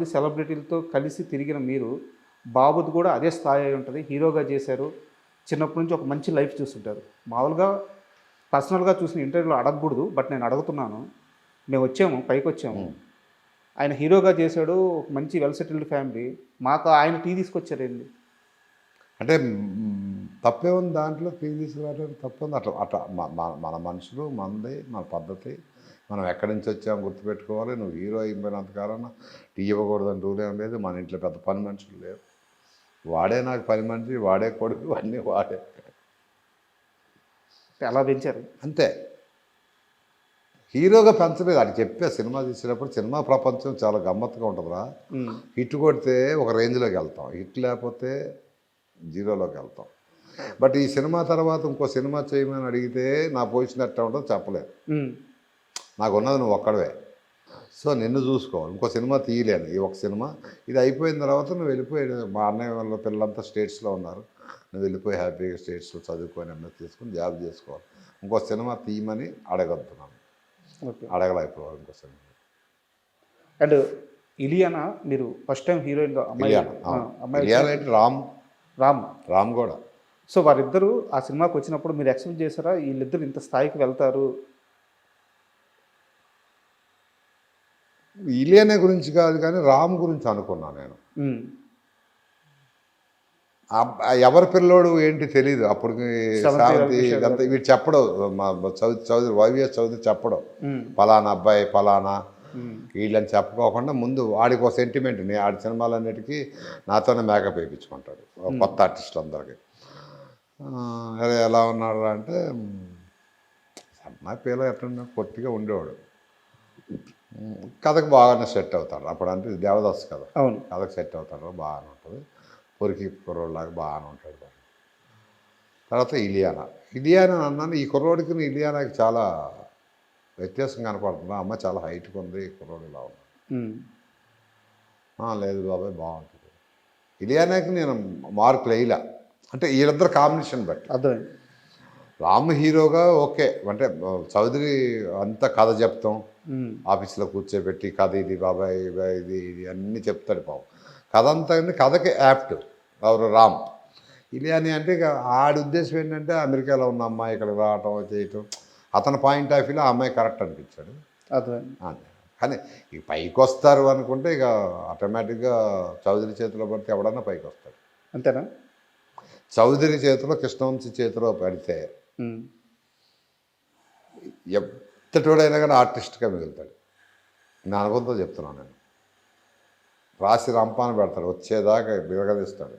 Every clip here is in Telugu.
చాలామంది సెలబ్రిటీలతో కలిసి తిరిగిన మీరు బాబుది కూడా అదే స్థాయి అయి ఉంటుంది. హీరోగా చేశారు. చిన్నప్పటి నుంచి ఒక మంచి లైఫ్ చూస్తుంటారు. మామూలుగా పర్సనల్గా చూసిన ఇంటర్వ్యూలో అడగకూడదు బట్ నేను అడుగుతున్నాను. మేము వచ్చాము పైకి వచ్చాము. ఆయన హీరోగా చేశాడు ఒక మంచి వెల్ సెటిల్డ్ ఫ్యామిలీ. మాకు ఆయన టీ తీసుకొచ్చారు ఏంది అంటే తప్పే ఉంది దాంట్లో? టీవీ తీసుకురావడం తప్పే ఉంది అట్లా అట్లా మన మనుషులు మనది మన పద్ధతి. మనం ఎక్కడి నుంచి వచ్చామో గుర్తుపెట్టుకోవాలి. నువ్వు హీరో అయిపోయినంతకాలం టీ ఇవ్వకూడదని రూల్ ఏం లేదు. మన ఇంట్లో పెద్ద పని మనుషులు లేరు. వాడే నాకు పని మనిషి వాడే కొడుకు అన్నీ వాడే. ఎలా పెంచారు. అంతే. హీరోగా పెంచలేదు. అది చెప్పే సినిమా తీసినప్పుడు సినిమా ప్రపంచం చాలా గమ్మత్తుగా ఉంటుందిరా. హిట్ కొడితే ఒక రేంజ్లోకి వెళ్తాం. హిట్ లేకపోతే జీరోలోకి వెళ్తాం. బట్ ఈ సినిమా తర్వాత ఇంకో సినిమా చేయమని అడిగితే నా పొజిషన్ ఎట్లా ఉంటుందో చెప్పలేదు. నాకు ఉన్నది నువ్వు ఒక్కడవే. సో నిన్ను చూసుకోవాలి. ఇంకో సినిమా తీయలేను ఈ ఒక సినిమా. ఇది అయిపోయిన తర్వాత నువ్వు వెళ్ళిపోయి మా అన్నయ్య వాళ్ళ పిల్లలంతా స్టేట్స్లో ఉన్నారు. నువ్వు వెళ్ళిపోయి హ్యాపీగా స్టేట్స్లో చదువుకొని ఎంఎస్ తీసుకొని జాబ్ చేసుకోవాలి. ఇంకో సినిమా తీయమని అడగొద్దున్నాను ఓకే. అడగలేకపోవాలి ఇంకో సినిమా. అండ్ ఇలియానా? మీరు ఫస్ట్ టైం హీరోయిన్గా అమ్మాయి ఇలియానా? అంటే రామ్. రామ్. రామ్ కూడా. సో వారిద్దరూ ఆ సినిమాకి వచ్చినప్పుడు మీరు ఎక్స్పెక్ట్ చేశారా? వీళ్ళిద్దరు ఇంత స్థాయికి వెళ్తారు? ఇలియానా గురించి కాదు కానీ రామ్ గురించి అనుకున్నాను నేను. ఎవరి పిల్లోడు ఏంటి తెలియదు అప్పుడు శాంతి ఇదంతా వీడు చెప్పడు. మా చౌదరి చౌదరి వైవిఎస్ చౌదరి చెప్పడు. ఫలానా అబ్బాయి ఫలానా వీళ్ళని చెప్పుకోకుండా ముందు వాడికి ఒక సెంటిమెంట్ నీ ఆడి సినిమాలన్నిటికీ నాతోనే మేకప్ వేయించుకుంటాడు. కొత్త ఆర్టిస్టులు అందరికీ. అరే ఎలా ఉన్నాడు అంటే అమ్మాయి పిల్ల ఎట్లా పొట్టిగా ఉండేవాడు. కథకు బాగానే సెట్ అవుతాడు అప్పుడు అంటే దేవదాస్ కథ. అవును. కథకు సెట్ అవుతాడు బాగానే ఉంటుంది. పొరికి కుర్రోడ్లాగా బాగానే ఉంటాడు తర్వాత ఇలియానా. ఇలియానా అన్నాను ఈ కుర్రోడికి ఇలియానాకి చాలా వ్యత్యాసం కనపడుతుంది. ఆ అమ్మాయి చాలా హైట్గా ఉంది ఈ కుర్రోడు ఇలా ఉన్నాడు. ఉమ్, "ఆ, లేదు బాబాయ్ బాగుంటుంది. ఇలియానాకి నేను మార్కులు వేయలే అంటే వీళ్ళిద్దరు కాంబినేషన్ బట్టి. అర్థమైంది. రామ్ హీరోగా ఓకే. అంటే చౌదరి అంతా కథ చెప్తాం. ఆఫీస్లో కూర్చోబెట్టి కథ ఇది బాబాయ్ ఇది ఇది అన్నీ చెప్తాడు పాపం. కథ అంతా కథకి యాప్ట్. ఎవరు? రామ్. ఇలియాని అంటే ఇక ఆడి ఉద్దేశం ఏంటంటే అమెరికాలో ఉన్న అమ్మాయి ఇక్కడ రావటం చేయటం. అతని పాయింట్ ఆఫ్ వ్యూలో ఆ అమ్మాయి కరెక్ట్ అనిపించాడు. అంతే కానీ ఈ పైకి వస్తారు అనుకుంటే ఇక ఆటోమేటిక్గా చౌదరి చేతిలో పడితే ఎవడన్నా పైకి వస్తాడు అంతేనా? చౌదరి చేతిలో కృష్ణవంశీ చేతిలో పడితే ఉమ్, ఎంతటోడైనా కానీ ఆర్టిస్ట్గా మిగులుతాడు. నా అనుభవంతో చెప్తున్నాను నేను. రాసి రంపాన పెడతాడు వచ్చేదాకా బిరగదీస్తాడు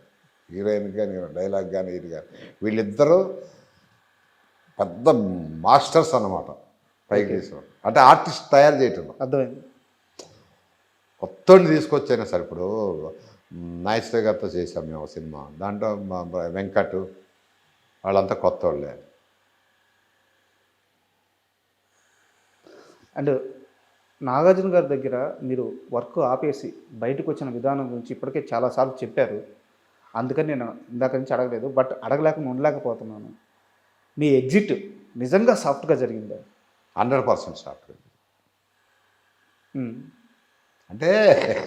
హీరోయిన్ కానీ డైలాగ్ కానీ ఇది కానీ వీళ్ళిద్దరూ పెద్ద మాస్టర్స్ అన్నమాట పైకి తీసుకురావడం. అంటే ఆర్టిస్ట్ తయారు చేయటం. అర్థమైంది. కొత్తని తీసుకొచ్చైనా సరే ఇప్పుడు నాయశ్వరి గారితో చేసాం మేము సినిమా. దాంట్లో వెంకట్ వాళ్ళంతా కొత్త వాళ్ళే అండ్ నాగార్జున గారి దగ్గర మీరు వర్క్ ఆపేసి బయటకు వచ్చిన విధానం గురించి ఇప్పటికే చాలాసార్లు చెప్పారు. అందుకని నేను ఇందాక నుంచి అడగలేదు. బట్ అడగలేక ఉండలేకపోతున్నాను. మీ ఎగ్జిట్ నిజంగా సాఫ్ట్గా జరిగిందా? హండ్రెడ్ పర్సెంట్ సాఫ్ట్గా అంటే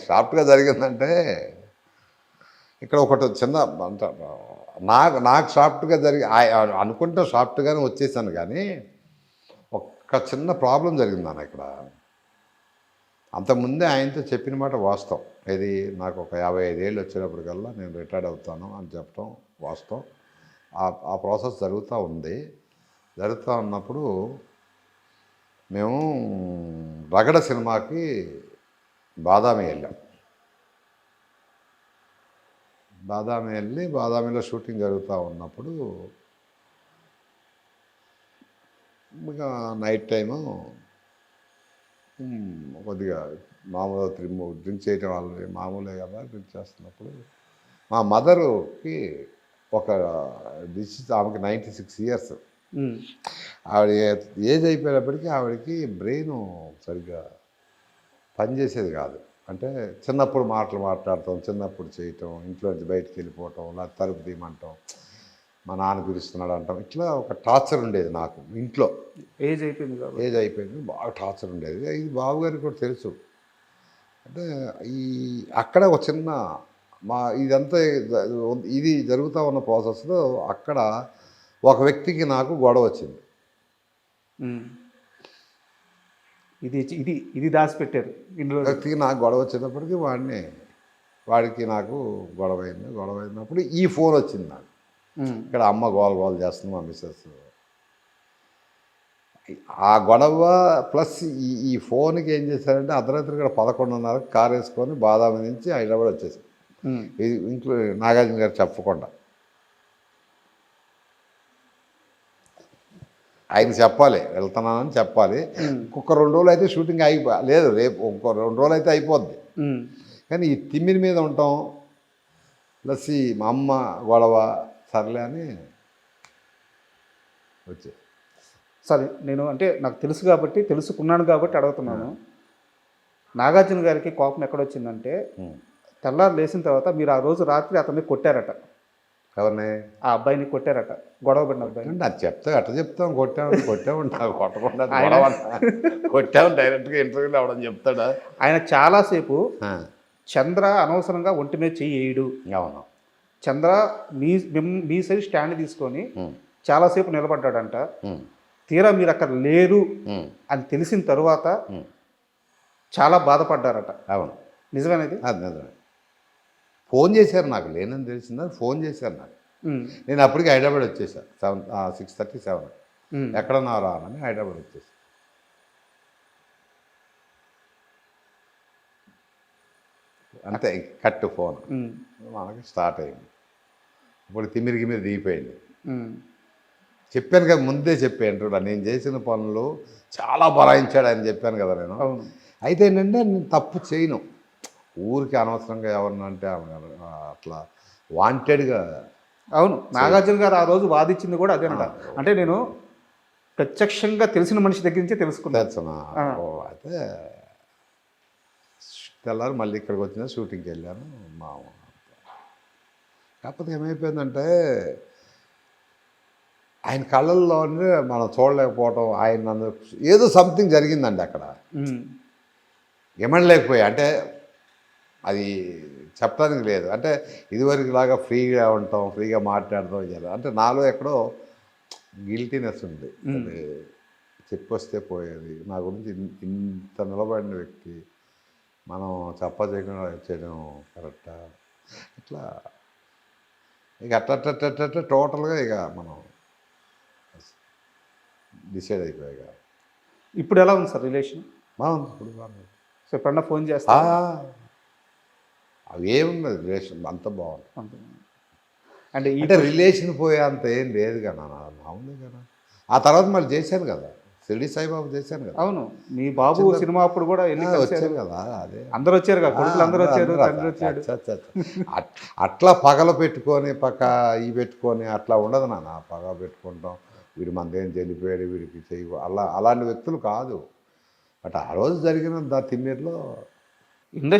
సాఫ్ట్గా జరిగిందంటే ఇక్కడ ఒకటి చిన్న అంట నాకు నాకు సాఫ్ట్గా జరిగి అనుకుంటే సాఫ్ట్గానే వచ్చేసాను కానీ ఒక చిన్న ప్రాబ్లం జరిగింది అన్న ఇక్కడ. అంతకుముందే ఆయనతో చెప్పిన మాట వాస్తవం. ఇది నాకు ఒక యాభై ఐదేళ్ళు వచ్చేటప్పటికల్లా నేను రిటైర్డ్ అవుతాను అని చెప్పడం వాస్తవం. ఆ ఆ ప్రాసెస్ జరుగుతూ ఉంది. జరుగుతూ ఉన్నప్పుడు మేము రగడ సినిమాకి బాదామి వెళ్ళాం. బాదామి వెళ్ళి బాదామిలో షూటింగ్ జరుగుతూ ఉన్నప్పుడు ఇంకా నైట్ టైము కొద్దిగా మామూలుగా డ్రింక్ డ్రింక్ చేయటం వాళ్ళని మామూలే కదా డ్రింక్ చేస్తున్నప్పుడు. మా మదరుకి ఒక డిసీజ్ ఆమెకి నైంటీ సిక్స్ ఇయర్స్ ఆవిడ ఏజ్ అయిపోయినప్పటికీ ఆవిడకి బ్రెయిన్ సరిగ్గా పనిచేసేది కాదు. అంటే చిన్నప్పుడు మాటలు మాట్లాడటం చిన్నప్పుడు చేయటం ఇంట్లో నుంచి బయటికి వెళ్ళిపోవటం లేదా తలుపు తీయమంటాం. మా నాన్న పిలుస్తున్నాడు అంటాం ఇట్లా ఒక టార్చర్ ఉండేది నాకు ఇంట్లో. ఏజ్ అయిపోయింది ఏజ్ అయిపోయింది బాగా టార్చర్ ఉండేది. ఇది బాబు గారికి కూడా తెలుసు. అంటే ఈ అక్కడ ఒక చిన్న మా ఇదంతా ఇది జరుగుతూ ఉన్న ప్రాసెస్లో అక్కడ ఒక వ్యక్తికి నాకు గొడవ వచ్చింది. ఇది ఇది ఇది దాచిపెట్టారు రోజులు. వ్యక్తికి నాకు గొడవ వచ్చినప్పటికీ వాడిని వాడికి నాకు గొడవ అయింది. గొడవ అయినప్పుడు ఈ ఫోన్ వచ్చింది నాకు. ఇక్కడ అమ్మ గోల గోల చేస్తుంది మా మిస్సెస్ ఆ గొడవ ప్లస్ ఈ ఈ ఫోన్కి ఏం చేశారంటే అర్ధరాత్రి ఇక్కడ పదకొండున్నర కార్ వేసుకొని బాదామి నుంచి హైదరాబాద్ వచ్చేసారు ఉమ్. ఇది ఇంట్లో నాగార్జున గారు చెప్పకుండా. ఆయన చెప్పాలి వెళ్తున్నానని చెప్పాలి. ఇంకొక రెండు రోజులు అయితే షూటింగ్ అయిపో లేదు రేపు ఇంకో రెండు రోజులు అయితే అయిపోద్ది. కానీ ఈ తిమ్మిరి మీద ఉంటాం ప్లస్ ఈ మా అమ్మ గొడవ సర్లే అని వచ్చే. సరే నేను అంటే నాకు తెలుసు కాబట్టి తెలుసుకున్నాను కాబట్టి అడుగుతున్నాను. నాగార్జున గారికి కోపం ఎక్కడొచ్చిందంటే తెల్లారు లేచిన తర్వాత మీరు ఆ రోజు రాత్రి అతన్ని కొట్టారట. ఎవరిని? ఆ అబ్బాయిని కొట్టారట. గొడవ పడిన అబ్బాయిని. అంటే అది చెప్తే అట్ట చెప్తాం కొట్టాము కొట్టాము నాకు కొట్టకుండా. కొట్టాము డైరెక్ట్గా ఇంటర్వ్యూలో అవడం చెప్తాడా? ఆయన చాలాసేపు చంద్ర అనవసరంగా ఒంటి మీద చెయ్యి వేయడు. అవును. చంద్ర మీ మిమ్- మీ సైడ్ స్టాండ్ తీసుకొని చాలాసేపు నిలబడ్డాడంట. తీరా మీరు అక్కడ లేరు అని తెలిసిన తరువాత. చాలా బాధపడ్డారట. అవును. నిజమేనది? అది నిజమే. ఫోన్ చేశారు నాకు లేనని తెలిసిందని ఫోన్ చేశారు నాకు. నేను అప్పటికి హైదరాబాద్ వచ్చేసాను seven six thirty seven. Um, ఎక్కడన్నా రానని హైదరాబాద్ వచ్చేసాను అంతే కట్టు ఫోన్. మనకి స్టార్ట్ అయింది. ఇప్పుడు తిమ్మిరి గిమ్మిరి దిగిపోయింది చెప్పాను కదా ముందే చెప్పాను. చూడ నేను చేసిన పనులు చాలా బలాయించాడు అని చెప్పాను కదా నేను. అవును. అయితే ఏంటంటే నేను తప్పు చేయను. ఊరికి అనవసరంగా ఎవరిని అంటే అట్లా వాంటెడ్గా అవును. నాగార్జున గారు ఆ రోజు వాదించింది కూడా అదేనట అంటే. నేను ప్రత్యక్షంగా తెలిసిన మనిషి దగ్గర నుంచే తెలుసుకున్నాను అయితే తెల్లారి మళ్ళీ ఇక్కడికి వచ్చిన షూటింగ్కి వెళ్ళాను మా కాకపోతే ఏమైపోయిందంటే ఆయన కళ్ళల్లోనే మనం చూడలేకపోవటం ఆయన ఏదో సంథింగ్ జరిగిందండి అక్కడ. ఏమనలేకపోయా అంటే అది చెప్పడానికి లేదు. అంటే ఇదివరకు లాగా ఫ్రీగా ఉంటాం ఫ్రీగా మాట్లాడతాం చేయాలి అంటే నాలో ఎక్కడో గిల్టీనెస్ ఉంది. చెప్పొస్తే పోయేది. నా గురించి ఇంత నిలబడిన వ్యక్తి మనం చెప్ప చేయకుండా చేయడం కరెక్టా? ఇట్లా ఇక అట్లా టోటల్గా ఇక మనం డిసైడ్ అయిపోయాయి ఇప్పుడు ఎలా ఉంది సార్ రిలేషన్? బాగుంది ఇప్పుడు బాగుంది. సో ఎప్పుడన్నా ఫోన్ చేస్తా అవి ఏమున్నది రిలేషన్ అంత బాగుంది. అంటే అంటే రిలేషన్ పోయేంత ఏం లేదు కదా మామూలే కదా. ఆ తర్వాత మళ్ళీ చేశాను కదా. షిరిడి సాయిబాబు చేశాను కదా. అవును. మీ బాబు సినిమా అప్పుడు కూడా వచ్చారు కదా అదే. అందరూ వచ్చారు కదా కొడుకులు అందరూ వచ్చారు తండ్రి వచ్చాడు. అట్లా పగల పెట్టుకొని పక్క ఈ పెట్టుకొని అట్లా ఉండదు నాన్న. పగ పెట్టుకుంటాం వీడి మందేం చెల్లిపోయాడు వీడికి చేయి అలా అలాంటి వ్యక్తులు కాదు. బట్ ఆ రోజు జరిగిన దా తిమ్మిరిలో ఇండస్ట్రీ